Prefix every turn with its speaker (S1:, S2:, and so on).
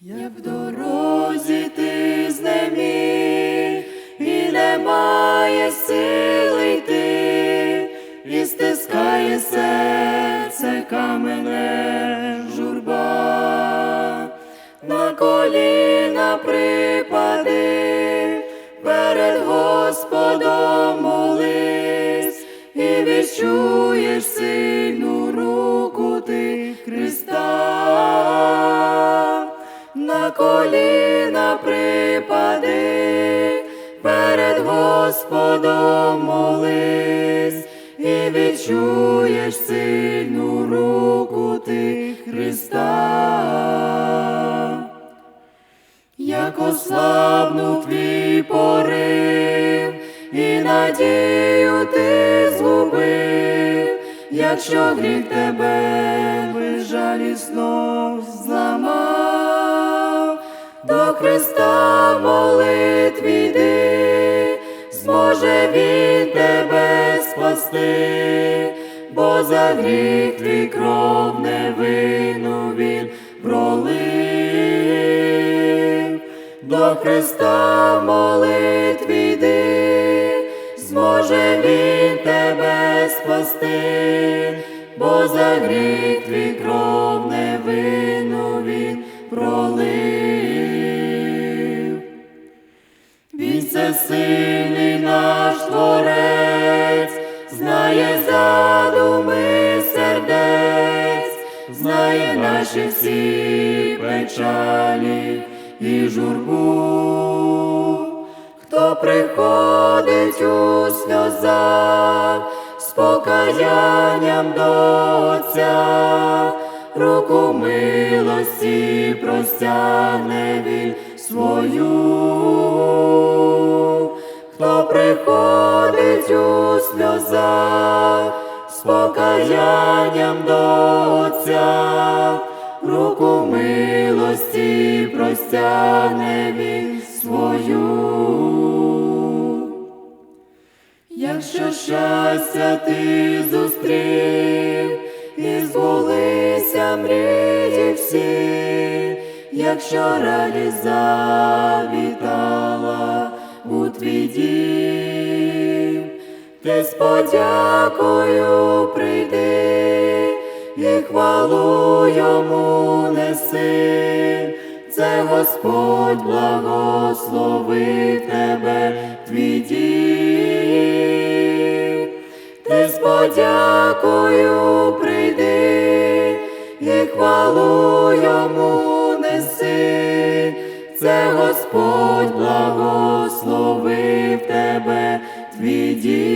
S1: Як в дорозі ти знеміг, і немає сили йти, і стискає серце камене журба, на коліна припади, перед Господом молись, і відчуєш сильну руку коліна припади, перед Господом молись, і відчуєш сильну руку ти Христа. Як ослабнув твій порив, і надію ти згубив, якщо гріх тебе безжалісно зламав, Христа молитві йди, зможе Він тебе спасти, бо за гріх твій кров невинну Він пролив. До Христа молитві йди, зможе Він тебе спасти, бо за гріх твій кров невинну Він пролив. Знає наші всі печалі і журбу. Хто приходить у сльозах з покаянням до Отця, руку милості простягне він свою. Хто приходить у сльозах покаянням до Отця, руку милості простягне він свою. Якщо щастя ти зустрів, і збулися мрії всі, якщо радість завітала у твій дім, ти з подякою прийди і хвалу йому неси. Це Господь благословив тебе твій дім. Ти з подякою прийди і хвалу йому неси. Це Господь благословив тебе твій дім.